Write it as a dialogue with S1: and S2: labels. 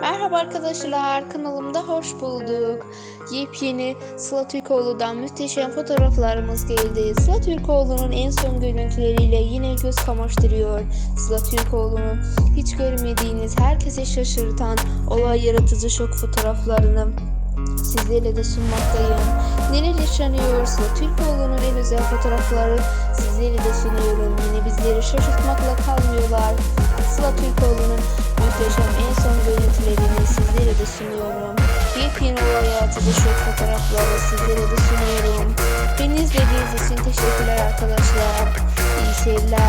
S1: Merhaba arkadaşlar, kanalımda hoş bulduk. Yepyeni Sıla Türkoğlu'dan muhteşem fotoğraflarımız geldi. Sıla Türkoğlu'nun en son görüntüleriyle yine göz kamaştırıyor. Sıla Türkoğlu'nun hiç görmediğiniz, herkese şaşırtan, olay yaratıcı şok fotoğraflarını sizlerle de sunmaktayım. Neler yaşanıyor? Sıla Türkoğlu'nun en özel fotoğrafları sizlerle de sunuyorum. Yine bizleri şaşırtmakla kalmıyorlar. Yepyeni olay yaratıcı şok fotoğrafları sizlere de sunuyorum. Beni izlediğiniz için teşekkürler arkadaşlar. İyi seyirler.